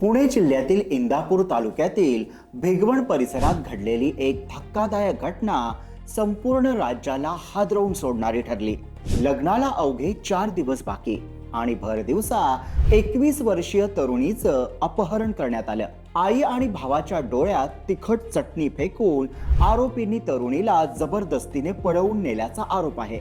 पुणे जिल्ह्यातील इंदापूर तालुक्यातील भिगवण परिसरात घडलेली एक धक्कादायक घटना संपूर्ण राज्याला हादरवून सोडणारी ठरली. लग्नाला अवघे चार दिवस बाकी आणि भर दिवसा एकवीस वर्षीय तरुणीचं अपहरण करण्यात आलं. आई आणि भावाच्या डोळ्यात तिखट चटणी फेकून आरोपींनी तरुणीला जबरदस्तीने पळवून नेल्याचा आरोप आहे.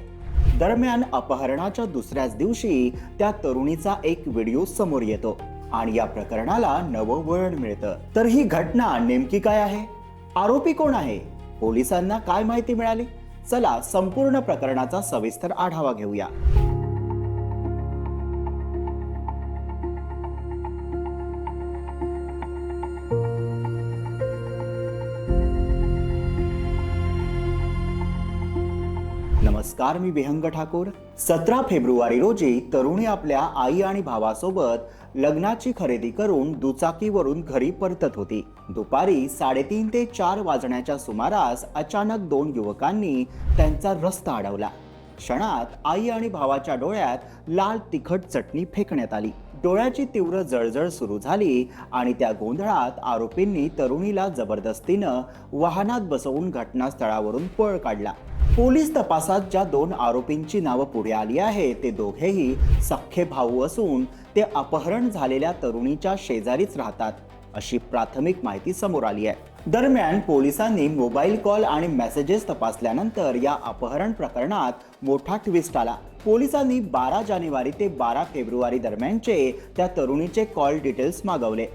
दरम्यान अपहरणाच्या दुसऱ्याच दिवशी त्या तरुणीचा एक व्हिडिओ समोर येतो. आणि या प्रकरणाला नवं वळण मिळतं. तर ही घटना नेमकी काय आहे? आरोपी कोण आहे? पोलिसांना काय माहिती मिळाली? चला संपूर्ण प्रकरणाचा सविस्तर आढावा घेऊया. नमस्कार मी विहंग ठाकूर. सतरा फेब्रुवारी रोजी तरुणी आपल्या आई आणि भावासोबत लग्नाची खरेदी करून दुचाकीवरून घरी परतत होती. दुपारी साडेतीन ते चार वाजण्याच्या सुमारास अचानक दोन युवकांनी त्यांचा रस्ता अडवला. क्षणात आई आणि भावाच्या डोळ्यात लाल तिखट चटणी फेकण्यात आली. डोळ्याची तीव्र जळजळ सुरू झाली आणि त्या गोंधळात आरोपींनी तरुणीला जबरदस्तीनं वाहनात बसवून घटनास्थळावरून पळ काढला. पोलीस तपासात ज्या दोन आरोपींची नावं पुढे आली आहे ते दोघेही सख्खे भाऊ असून ते अपहरण झालेल्या तरुणीच्या शेजारीच राहतात अशी प्राथमिक माहिती समोर आली आहे. दरम्यान पोलिसांनी मोबाईल कॉल आणि मेसेजेस तपासल्यानंतर या अपहरण प्रकरणात मोठा ट्विस्ट आला. पोलिसांनी बारा जानेवारी ते बारा फेब्रुवारी दरम्यानचे त्या तरुणीचे कॉल डिटेल्स मागवले.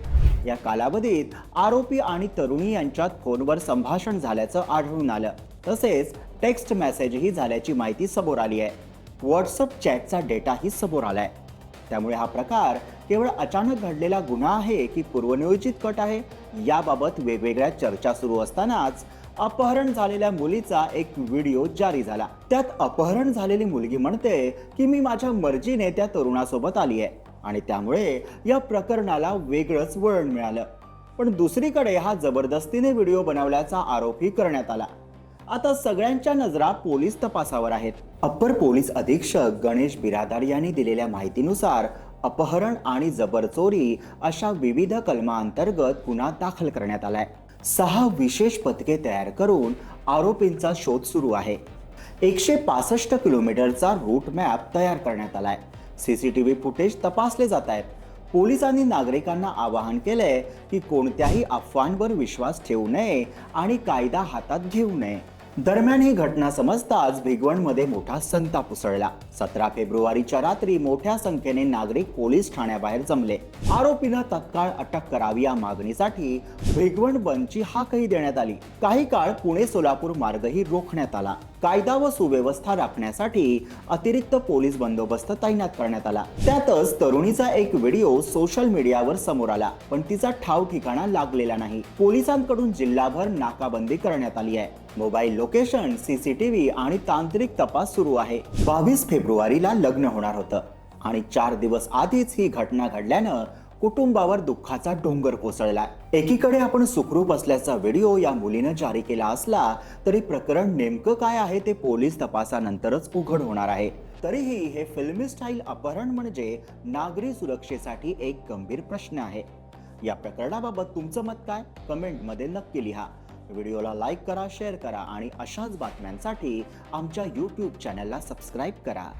या कालावधीत आरोपी आणि तरुणी यांच्यात फोनवर संभाषण झाल्याचं आढळून आलं. तसेच टेक्स्ट मेसेजही झाल्याची माहिती समोर आली आहे. व्हॉट्सअप चॅटचा डेटाही समोर आलाय. त्यामुळे हा प्रकार केवळ अचानक घडलेला गुन्हा आहे की पूर्वनियोजित कट आहे? याबाबत वेगवेगळ्या चर्चा सुरू असतानाच अपहरण झालेल्या मुलीचा एक व्हिडिओ जारी झाला. त्यात अपहरण झालेली मुलगी म्हणते की मी माझ्या मर्जीने त्या तरुणासोबत आली आहे. आणि त्यामुळे या प्रकरणाला वेगळंच वळण मिळालं. पण दुसरीकडे हा जबरदस्तीने व्हिडिओ बनवल्याचा आरोपही करण्यात आला. आता सगळ्यांच्या नजरा पोलीस तपासावर आहेत. अप्पर पोलीस अधीक्षक गणेश बिरादार यांनी दिलेल्या माहितीनुसार अपहरण आणि जबरचोरी अशा विविध कलमांतर्गत गुन्हा दाखल करण्यात आलाय. सहा विशेष पथके तयार करून आरोपींचा शोध सुरू आहे. एकशे पासष्ट किलोमीटरचा रूट मॅप तयार करण्यात आलाय. सीसीटीव्ही फुटेज तपासले जात आहेत. पोलिसांनी नागरिकांना आवाहन केलंय की कोणत्याही अफवांवर विश्वास ठेवू नये आणि कायदा हातात घेऊ नये. दरम्यान ही घटना समजताच भिगवणमध्ये मोठा संताप उसळला. सतरा फेब्रुवारीच्या रात्री मोठ्या संख्येने नागरिक पोलीस ठाण्याबाहेर जमले. आरोपीला तत्काळ अटक करावी या मागणीसाठी भिगवण बंदची हाकही देण्यात आली. काही काळ पुणे सोलापूर मार्गही रोखण्यात आला. कायदा व सुव्यवस्था राखण्यासाठी अतिरिक्त पोलीस बंदोबस्त तैनात करण्यात आला. त्यातच तरुणीचा एक व्हिडिओ सोशल मीडियावर समोर आला पण तिचा ठाव ठिकाणा लागलेला नाही. पोलिसांकडून जिल्हाभर नाकाबंदी करण्यात आली आहे. मोबाईल लोकेशन सीसीटीव्ही आणि तांत्रिक तपास सुरू आहे. बावीस फेब्रुवारीला लग्न होणार होतं. आणि चार दिवस आधीच ही घटना घडल्यानं कुटुंबावर दुःखाचा डोंगर कोसळला एकीकडे आपण सुखरूप असल्याचा व्हिडिओ या मुलीनं जारी केला असला तरी प्रकरण नेमकं काय आहे ते पोलीस तपासानंतरच उघड होणार आहे. तरीही हे फिल्मी स्टाईल अपहरण म्हणजे नागरी सुरक्षेसाठी एक गंभीर प्रश्न आहे. या प्रकरणाबाबत तुमचं मत काय? कमेंटमध्ये नक्की लिहा. व्हिडिओला लाईक करा शेअर करा आणि अशाच बातम्यांसाठी आमच्या यूट्यूब चॅनलला सबस्क्राईब करा.